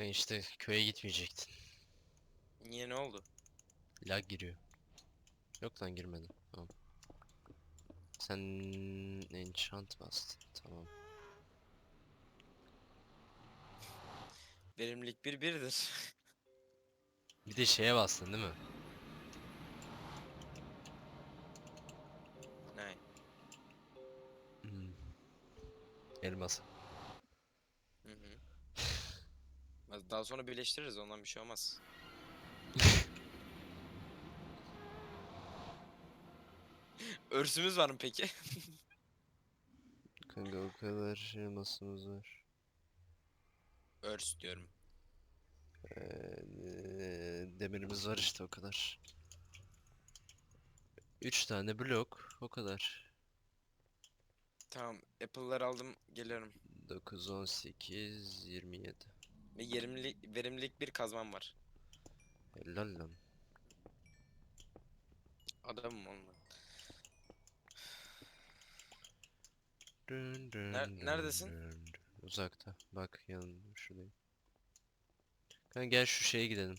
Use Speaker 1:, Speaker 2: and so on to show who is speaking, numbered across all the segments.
Speaker 1: E işte köye gitmeyecektin.
Speaker 2: Niye ne oldu?
Speaker 1: Lag giriyor. Yok lan girmedi. Tamam. Sen enchant bastın. Tamam.
Speaker 2: Verimlilik bir birdir.
Speaker 1: Bir de şeye bastın değil mi?
Speaker 2: ne?
Speaker 1: Hmm. Elmas.
Speaker 2: Daha sonra birleştiririz ondan bir şey olmaz. Örsümüz var mı peki?
Speaker 1: Kanka o kadar elmasımız var.
Speaker 2: Örs diyorum.
Speaker 1: Ee, demirimiz var işte o kadar. 3 tane blok o kadar.
Speaker 2: Tamam, Apple'ları aldım, geliyorum.
Speaker 1: 9 18 27.
Speaker 2: Ve verimlilik, verimlilik bir kazmam var.
Speaker 1: Helal lan.
Speaker 2: Adamım olma.
Speaker 1: Dün dün
Speaker 2: Ner-
Speaker 1: dün
Speaker 2: neredesin?
Speaker 1: dün dün. Uzakta. Bak yanım şuradayım. Kanka gel şu şeye gidelim.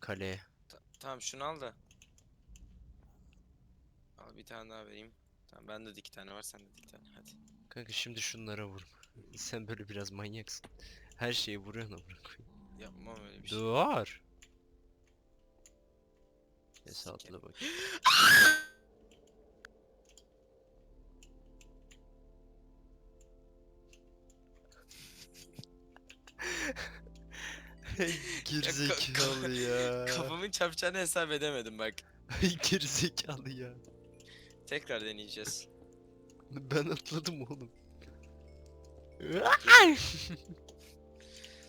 Speaker 1: Kaleye.
Speaker 2: Ta- tamam şunu al da. Al bir tane daha vereyim. Tamam bende de iki tane var, sende de iki tane. Hadi.
Speaker 1: Kanka şimdi şunlara vur. Sen böyle biraz manyaksın. Her şeyi vuruyorsun amına koyayım.
Speaker 2: Yapmam öyle bir şey.
Speaker 1: Dur. Neyse atla bak. Gerizekalı ya.
Speaker 2: Kafamın çarpacağını hesap edemedim bak.
Speaker 1: Gerizekalı ya.
Speaker 2: Tekrar deneyeceğiz.
Speaker 1: Ben atladım oğlum.